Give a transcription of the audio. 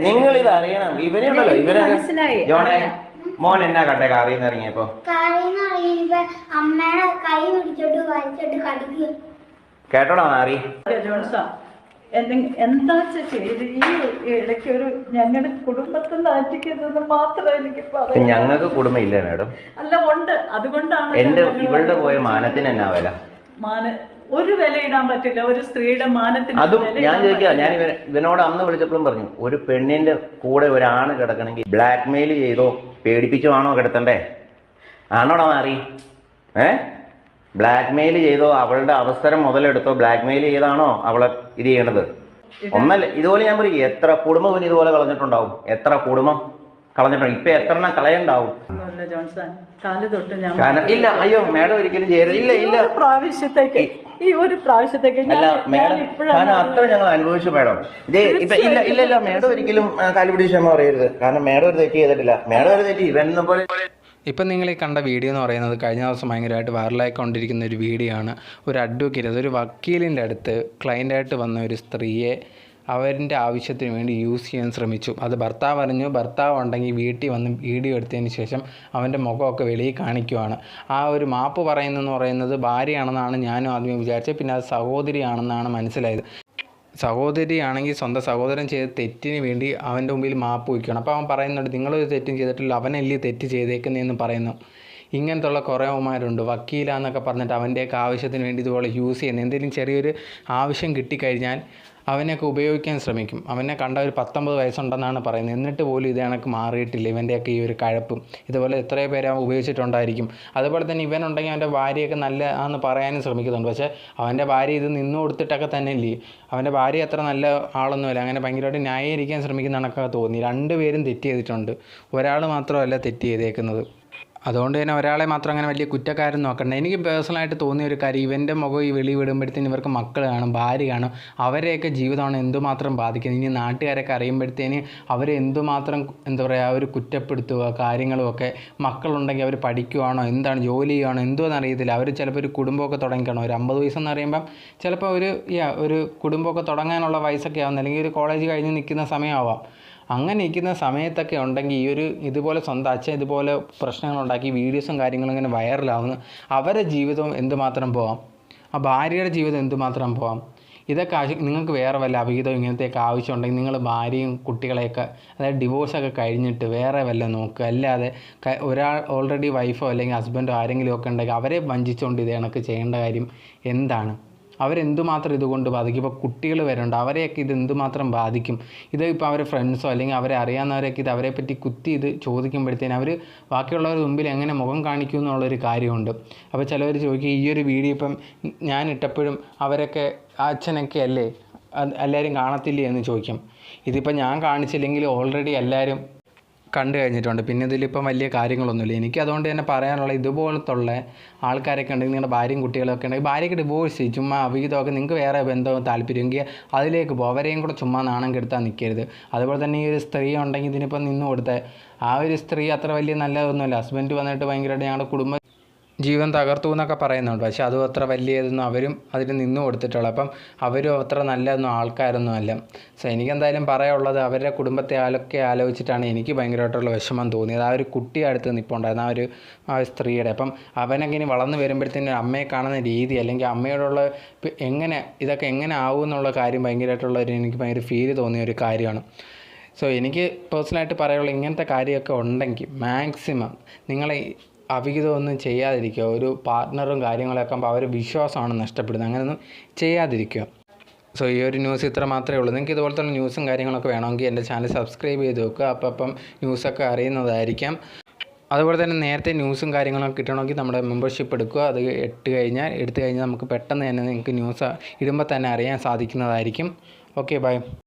നിങ്ങൾ ഇത് അറിയണം ഇവനുണ്ടല്ലോ ഇവരെ മനസ്സിലായി. ജോണെ മോൻ എന്നാ കണ്ടേ കാറിന്ന് ഇറങ്ങിയപ്പോ കറിന്ന് അറിയുമ്പോ അമ്മയുടെ കൈ പിടിച്ചോട്ട് വലിച്ചോട്ട് കടിക്കുക കേട്ടോടാ നാറി. ജോൺസാ എന്തെ- എന്താ ചേച്ചി? ഈ ഇടയ്ക്ക് ഒരു ഞങ്ങളുടെ കുടുംബത്തിൽ നാറ്റിക്കുന്നത് മാത്രം എനിക്ക് പറയാം ഞങ്ങൾക്ക് കുടുംബം ഇല്ല മാഡം? അല്ല ഉണ്ട്. അതുകൊണ്ടാണ് എന്റെ ഞങ്ങൾ ഇവളുടെ പോയ മാനത്തിന് എന്നാ വില? മാന ഒരു വില ഇടാൻ പറ്റില്ല ഒരു സ്ത്രീയുടെ മാനത്തിന് അതും ഞാൻ ചോദിക്കാം ചോദിക്കുക ഞാൻ ഇവൻ ഇവനോട് അന്ന് വിളിച്ചപ്പോഴും പറഞ്ഞു ഒരു പെണ്ണിന്റെ കൂടെ ഒരാണ് കിടക്കണമെങ്കിൽ ബ്ലാക്ക് മെയിൽ ചെയ്തോ പേടിപ്പിച്ചോ ആണോ കിടത്തണ്ടേ? ആണോടാ മാറി? ഏ? ബ്ലാക്ക് മെയിൽ ചെയ്തോ അവളുടെ അവസരം മുതലെടുത്തോ ബ്ലാക്ക് മെയിൽ ചെയ്താണോ അവളെ ഇത് ചെയ്യണത് ഒന്നല്ല ഇതുപോലെ ഞാൻ പറയും എത്ര കുടുംബം ഇതുപോലെ കളഞ്ഞിട്ടുണ്ടാവും? എത്ര കുടുംബം കളഞ്ഞിട്ടുണ്ടാവും? ഇപ്പൊ എത്ര എണ്ണം കളയുണ്ടാവും? ജോൺസൺ. കാൽ തൊട്ട് ഞാൻ കാരണം ഇല്ല അയ്യോ മാഡം ഒരിക്കലും ചെയ്യരുത്. ഇല്ല ഇല്ല. ഒരു പ്രാവശ്യത്തേക്ക് ഈ ഒരു പ്രാവശ്യത്തേക്ക് ഞാൻ- അല്ല ഞാൻ മേഡം ഇപ്പോഴാണ് കാരണം അത്ര ഞങ്ങൾ അനുഭവിച്ചു മാഡം. ഇത് ഇപ്പൊ ഇല്ല ഇല്ല ഇല്ല മാഡം ഒരിക്കലും കാലുപിടി ക്ഷമ പറയരുത്. കാരണം മാഡം ഒരു തെറ്റ് ചെയ്തിട്ടില്ല. മാഡം ഒരു തെറ്റ് ഇവനെ പോലെ ഇപ്പം നിങ്ങൾ ഈ കണ്ട വീഡിയോ എന്ന് പറയുന്നത് കഴിഞ്ഞ ദിവസം ഭയങ്കരമായിട്ട് വൈറലായിക്കൊണ്ടിരിക്കുന്ന ഒരു വീഡിയോ ആണ്. ഒരു അഡ്വക്കേറ്റ് അതൊരു വക്കീലിന്റെ അടുത്ത് ക്ലയന്റായിട്ട് വന്ന ഒരു സ്ത്രീയെ അവരിന്റെ ആവശ്യത്തിന് വേണ്ടി യൂസ് ചെയ്യാൻ ശ്രമിച്ചു. അത് ഭർത്താവ് അറിഞ്ഞു. ഭർത്താവ് ഉണ്ടെങ്കിൽ വീട്ടിൽ വന്ന് വീഡിയോ എടുത്തതിന് ശേഷം അവന്റെ മുഖമൊക്കെ വെളിയിൽ കാണിക്കുവാണ്. ആ ഒരു മാപ്പ് പറയുന്നതെന്ന് പറയുന്നത് ഭാര്യയാണെന്നാണ് ഞാനും ആദ്യം വിചാരിച്ചത്. പിന്നെ അത് സഹോദരിയാണെന്നാണ് മനസ്സിലായത്. സഹോദരിയാണെങ്കിൽ സ്വന്തം സഹോദരൻ ചെയ്ത തെറ്റിന് വേണ്ടി അവന്റെ മുമ്പിൽ മാപ്പ് വയ്ക്കണം. അപ്പോൾ അവൻ പറയുന്നുണ്ട് നിങ്ങളൊരു തെറ്റും ചെയ്തിട്ടില്ല. അവനല്ലേ തെറ്റ് ചെയ്തേക്കുന്നതെന്ന് പറയുന്നു. ഇങ്ങനത്തുള്ള കുറേമാരുണ്ട് വക്കീല വക്കീലാന്നൊക്കെ പറഞ്ഞിട്ട് അവന്റെയൊക്കെ ആവശ്യത്തിന് വേണ്ടി ഇതുപോലെ യൂസ് ചെയ്യുന്ന എന്തെങ്കിലും ചെറിയൊരു ആവശ്യം കിട്ടിക്കഴിഞ്ഞാൽ അവനെയൊക്കെ ഉപയോഗിക്കാൻ ശ്രമിക്കും. അവനെ കണ്ട ഒരു പത്തൊമ്പത് വയസ്സുണ്ടെന്നാണ് പറയുന്നത്. എന്നിട്ട് പോലും ഇത് കണക്ക് മാറിയിട്ടില്ല. ഇവന്റെയൊക്കെ ഈ ഒരു കഴപ്പും. ഇതുപോലെ എത്രയോ പേര് അവൻ ഉപയോഗിച്ചിട്ടുണ്ടായിരിക്കും. അതുപോലെ തന്നെ ഇവനുണ്ടെങ്കിൽ അവന്റെ ഭാര്യയൊക്കെ നല്ല ആണെന്ന് പറയാനും ശ്രമിക്കുന്നുണ്ട്. പക്ഷേ അവന്റെ ഭാര്യ ഇത് നിന്ന് കൊടുത്തിട്ടൊക്കെ തന്നെ ഇല്ലേ? അവന്റെ ഭാര്യ അത്ര നല്ല ആളൊന്നുമില്ല. അങ്ങനെ ഭയങ്കരമായിട്ട് ന്യായീകരിക്കാൻ ശ്രമിക്കുന്ന കണക്കൊക്കെ തോന്നി. രണ്ടുപേരും തെറ്റ് ചെയ്തിട്ടുണ്ട്. ഒരാൾ മാത്രമല്ല തെറ്റ് ചെയ്തേക്കുന്നത്. അതുകൊണ്ട് തന്നെ ഒരാളെ മാത്രം അങ്ങനെ വലിയ കുറ്റക്കാരൻ നോക്കണ്ട. എനിക്ക് പേഴ്സണലായിട്ട് തോന്നിയ ഒരു കാര്യം ഇവന്റെ മുഖം ഈ വെളി വിടുമ്പോഴത്തേന് ഇവർക്ക് മക്കൾ കാണും ഭാര്യ കാണും അവരെയൊക്കെ ജീവിതമാണ് എന്തുമാത്രം ബാധിക്കുന്നത്? ഇനി നാട്ടുകാരൊക്കെ അറിയുമ്പോഴത്തേന് അവരെ എന്തുമാത്രം എന്താ പറയുക ഒരു കുറ്റപ്പെടുത്തുക കാര്യങ്ങളുമൊക്കെ മക്കളുണ്ടെങ്കിൽ അവർ പഠിക്കുവാണോ എന്താണ് ജോലി ചെയ്യുവാണോ എന്തുവെന്ന് അറിയത്തില്ല. അവർ ചിലപ്പോൾ ഒരു കുടുംബമൊക്കെ തുടങ്ങിക്കണം. ഒരു അമ്പത് വയസ്സെന്ന് പറയുമ്പം ചിലപ്പോൾ ഒരു ഒരു കുടുംബമൊക്കെ തുടങ്ങാനുള്ള വയസ്സൊക്കെ ആവുന്ന അല്ലെങ്കിൽ ഒരു കോളേജ് കഴിഞ്ഞ് നിൽക്കുന്ന സമയമാവാം. അങ്ങനെ ഇരിക്കുന്ന സമയത്തൊക്കെ ഉണ്ടെങ്കിൽ ഈ ഒരു ഇതുപോലെ സ്വന്തം അച്ഛൻ ഇതുപോലെ പ്രശ്നങ്ങൾ ഉണ്ടാക്കി വീഡിയോസും കാര്യങ്ങളും ഇങ്ങനെ വൈറലാവുന്നു. അവരുടെ ജീവിതം എന്തുമാത്രം പോവാം? ആ ഭാര്യയുടെ ജീവിതം എന്തുമാത്രം പോവാം? ഇതൊക്കെ നിങ്ങൾക്ക് വേറെ വല്ല അവിഹിതം ഇങ്ങനത്തെയൊക്കെ ആവശ്യമുണ്ടെങ്കിൽ നിങ്ങൾ ഭാര്യയും കുട്ടികളെയൊക്കെ അതായത് ഡിവോഴ്സൊക്കെ കഴിഞ്ഞിട്ട് വേറെ വല്ല നോക്കുക. അല്ലാതെ ഒരാൾ ഓൾറെഡി വൈഫോ അല്ലെങ്കിൽ ഹസ്ബൻഡോ ആരെങ്കിലും ഒക്കെ ഉണ്ടെങ്കിൽ അവരെ വഞ്ചിച്ചുകൊണ്ട് ഇത് കണക്ക് ചെയ്യേണ്ട കാര്യം എന്താണ്? അവരെന്തുമാത്രം ഇതുകൊണ്ട് ബാധിക്കും? ഇപ്പോൾ കുട്ടികൾ വരുന്നുണ്ട് അവരെയൊക്കെ ഇത് എന്തുമാത്രം ബാധിക്കും? ഇത് ഇപ്പോൾ അവരെ ഫ്രണ്ട്സോ അല്ലെങ്കിൽ അവരെ അറിയാവുന്നവരൊക്കെ ഇത് അവരെ പറ്റി കുത്തി ഇത് ചോദിക്കുമ്പോഴത്തേന് അവർ ബാക്കിയുള്ളവരുടെ മുമ്പിൽ എങ്ങനെ മുഖം കാണിക്കും എന്നുള്ളൊരു കാര്യമുണ്ട്. അപ്പോൾ ചിലവർ ചോദിക്കും ഈ ഒരു വീഡിയോ ഇപ്പം ഞാൻ ഇട്ടപ്പോഴും അവരൊക്കെ അച്ഛനൊക്കെ അല്ലേ? എല്ലാവരും കാണത്തില്ലേ എന്ന് ചോദിക്കും. ഇതിപ്പോൾ ഞാൻ കാണിച്ചില്ലെങ്കിൽ ഓൾറെഡി എല്ലാവരും കണ്ടു കഴിഞ്ഞിട്ടുണ്ട്. പിന്നെ ഇതിലിപ്പം വലിയ കാര്യങ്ങളൊന്നുമില്ല. എനിക്ക് അതുകൊണ്ട് തന്നെ പറയാനുള്ള ഇതുപോലത്തുള്ള ആൾക്കാരൊക്കെ ഉണ്ടെങ്കിൽ നിങ്ങളുടെ ഭാര്യയും കുട്ടികളൊക്കെ ഉണ്ടെങ്കിൽ ഭാര്യയ്ക്ക് ഡിവോഴ്സ് ചുമ്മാ അവിഹിതമൊക്കെ. നിങ്ങൾക്ക് വേറെ ബന്ധം താല്പര്യമെങ്കിൽ അതിലേക്ക് പോകും അവരെയും കൂടെ ചുമ്മാ നാണം കെടുത്താൻ നിൽക്കരുത്. അതുപോലെ തന്നെ ഈ ഒരു സ്ത്രീ ഉണ്ടെങ്കിൽ ഇതിനിപ്പം നിന്ന് കൊടുത്ത. ആ ഒരു സ്ത്രീ അത്ര വലിയ നല്ലതൊന്നുമല്ല. ഹസ്ബൻഡ് വന്നിട്ട് ഭയങ്കരമായിട്ട് ഞങ്ങളുടെ കുടുംബം ജീവൻ തകർത്തു എന്നൊക്കെ പറയുന്നുണ്ട്. പക്ഷെ അതും അത്ര വലിയതൊന്നും അവരും അതിന് നിന്ന് കൊടുത്തിട്ടുള്ളൂ അപ്പം അവരും അത്ര നല്ലതൊന്നും ആൾക്കാരൊന്നും അല്ല. സോ എനിക്കെന്തായാലും പറയാനുള്ളത് അവരുടെ കുടുംബത്തെ ആലൊക്കെ ആലോചിച്ചിട്ടാണ് എനിക്ക് ഭയങ്കരമായിട്ടുള്ള വിഷമം തോന്നിയത്. ആ ഒരു കുട്ടി അടുത്ത് നിൽപ്പുണ്ടായിരുന്നു ആ ഒരു ആ സ്ത്രീയുടെ അപ്പം അവനൊക്കെ ഇനി വളർന്നു വരുമ്പോഴത്തേനും അമ്മയെ കാണുന്ന രീതി അല്ലെങ്കിൽ അമ്മയോടുള്ള എങ്ങനെ ഇതൊക്കെ എങ്ങനെ ആവും എന്നുള്ള കാര്യം ഭയങ്കരമായിട്ടുള്ള ഒരു എനിക്ക് ഭയങ്കര ഫീൽ തോന്നിയ ഒരു കാര്യമാണ്. സോ എനിക്ക് പേഴ്സണലായിട്ട് പറയാനുള്ള ഇങ്ങനത്തെ കാര്യമൊക്കെ ഉണ്ടെങ്കിൽ മാക്സിമം നിങ്ങളെ അവിഹിതമൊന്നും ചെയ്യാതിരിക്കുക. ഒരു പാർട്ട്ണറും കാര്യങ്ങളൊക്കെ ആകുമ്പോൾ അവർ വിശ്വാസമാണ് നഷ്ടപ്പെടുന്നത്. അങ്ങനെയൊന്നും ചെയ്യാതിരിക്കുക. സോ ഈ ഒരു ന്യൂസ് ഇത്ര മാത്രമേ ഉള്ളൂ. നിങ്ങൾക്ക് ഇതുപോലത്തെ ന്യൂസും കാര്യങ്ങളൊക്കെ വേണമെങ്കിൽ എന്റെ ചാനൽ സബ്സ്ക്രൈബ് ചെയ്ത് വെക്കുക. അപ്പം അപ്പം ന്യൂസൊക്കെ അറിയുന്നതായിരിക്കാം. അതുപോലെ തന്നെ നേരത്തെ ന്യൂസും കാര്യങ്ങളൊക്കെ കിട്ടണമെങ്കിൽ നമ്മുടെ മെമ്പർഷിപ്പ് എടുക്കുക. അത് ഇട്ട് കഴിഞ്ഞാൽ എടുത്തു കഴിഞ്ഞാൽ നമുക്ക് പെട്ടെന്ന് തന്നെ നിങ്ങൾക്ക് ന്യൂസ് ഇടുമ്പോൾ തന്നെ അറിയാൻ സാധിക്കുന്നതായിരിക്കും. Okay bye